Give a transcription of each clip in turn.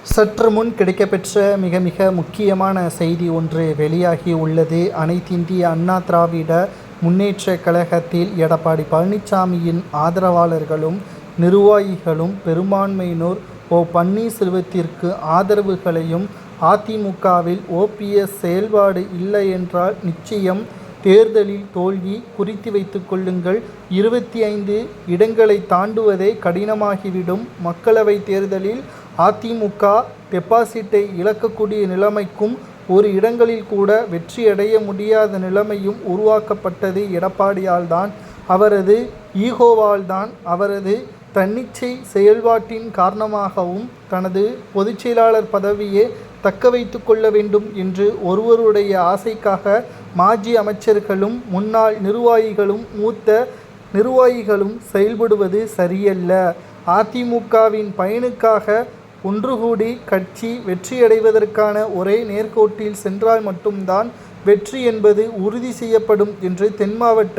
சற்று முன் கிடைக்கப்பெற்ற மிக மிக முக்கியமான செய்தி ஒன்று வெளியாகி உள்ளது. அனைத்திந்திய அண்ணா திராவிட முன்னேற்ற கழகத்தில் எடப்பாடி பழனிசாமியின் ஆதரவாளர்களும் நிர்வாகிகளும் பெரும்பான்மையினோர் ஓ பன்னீர்செல்வத்திற்கு ஆதரவுகளையும் அதிமுகவில் ஓபிஎஸ் செயல்பாடு இல்லை என்றால் நிச்சயம் தேர்தலில் தோல்வி குறித்து வைத்து கொள்ளுங்கள். இருபத்தி ஐந்து இடங்களை தாண்டுவதே கடினமாகிவிடும். மக்களவை தேர்தலில் அதிமுக டெபாசிட்டை இழக்கக்கூடிய நிலைமைக்கும் ஒரு இடங்களில் கூட வெற்றியடைய முடியாத நிலைமையும் உருவாக்கப்பட்டது எடப்பாடியால் தான் அவரது ஈகோவால் தான் அவரது தன்னிச்சை செயல்பாட்டின் காரணமாகவும் தனது பொதுச்செயலாளர் பதவியை தக்க வைத்து கொள்ள வேண்டும் என்று ஒருவருடைய ஆசைக்காக மாஜி அமைச்சர்களும் முன்னாள் நிர்வாகிகளும் மூத்த நிர்வாகிகளும் செயல்படுவது சரியல்ல. அதிமுகவின் பயனுக்காக ஒன்றுகூடி கட்சி வெற்றியடைவதற்கான ஒரே நேர்கோட்டில் சென்றால் மட்டும்தான் வெற்றி என்பது உறுதி செய்யப்படும் என்று தென் மாவட்ட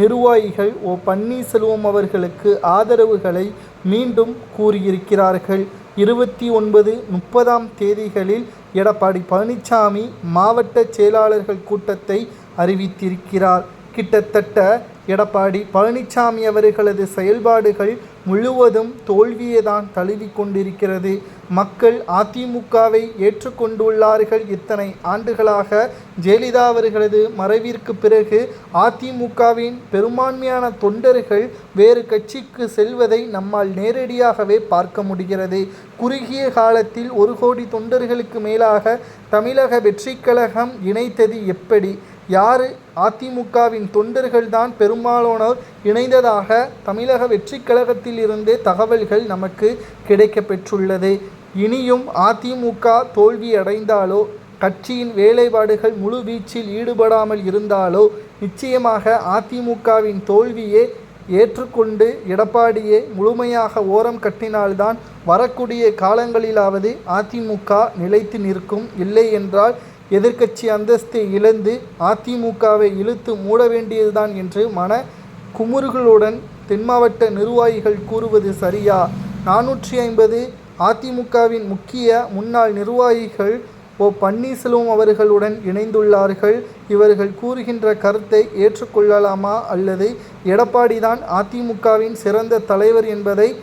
நிர்வாகிகள் ஓ பன்னீர்செல்வம் அவர்களுக்கு ஆதரவுகளை மீண்டும் கூறியிருக்கிறார்கள். இருபத்தி ஒன்பது முப்பதாம் தேதிகளில் எடப்பாடி பழனிசாமி மாவட்ட செயலாளர்கள் கூட்டத்தை அறிவித்திருக்கிறார். கிட்டத்தட்ட எடப்பாடி பழனிசாமி அவர்களது செயல்பாடுகள் முழுவதும் தோல்வியை தான் தழுவி கொண்டிருக்கிறது. மக்கள் அதிமுகவை ஏற்றுக்கொண்டுள்ளார்கள் இத்தனை ஆண்டுகளாக. ஜெயலலிதா அவர்களது மறைவிற்கு பிறகு அதிமுகவின் பெரும்பான்மையான தொண்டர்கள் வேறு கட்சிக்கு செல்வதை நம்மால் நேரடியாகவே பார்க்க முடிகிறது. குறுகிய காலத்தில் ஒரு கோடி தொண்டர்களுக்கு மேலாக தமிழக வெற்றி கழகம் இணைத்தது எப்படி? யார்? அதிமுகவின் தொண்டர்கள்தான் பெரும்பாலானோர் இணைந்ததாக தமிழக வெற்றி கழகத்தில் இருந்தே தகவல்கள் நமக்கு கிடைக்கப்பெற்றுள்ளது. இனியும் அதிமுக தோல்வி அடைந்தாலோ கட்சியின் வேலைப்பாடுகள் முழுவீச்சில் ஈடுபடாமல் இருந்தாலோ நிச்சயமாக அதிமுகவின் தோல்வியே ஏற்றுக்கொண்டு எடப்பாடியை முழுமையாக ஓரம் கட்டினால்தான் வரக்கூடிய காலங்களிலாவது அதிமுக நிலைத்து நிற்கும். இல்லை என்றால் எதிர்க்கட்சி அந்தஸ்தை இழந்து அதிமுகவை இழுத்து மூட வேண்டியதுதான் என்று மன குமுறுகளுடன் தென் மாவட்ட நிர்வாகிகள் கூறுவது சரியா? நானூற்றி ஐம்பது அதிமுகவின் முக்கிய முன்னாள் நிர்வாகிகள் ஓ பன்னீர்செல்வம் அவர்களுடன் இணைந்துள்ளார்கள். இவர்கள் கூறுகின்ற கருத்தை ஏற்றுக்கொள்ளலாமா? அல்லது எடப்பாடிதான் அதிமுகவின் சிறந்த தலைவர் என்பதை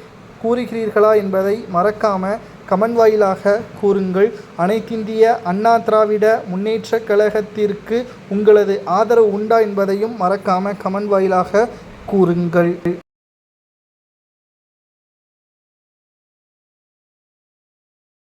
கூறுகிறீர்களா என்பதை மறக்காம கமெண்ட் வாயிலாக கூறுங்கள். அனைத்திந்திய அண்ணா திராவிட முன்னேற்றக் கழகத்திற்கு உங்களது ஆதரவு உண்டா என்பதையும் மறக்காம கமெண்ட் வாயிலாக கூறுங்கள்.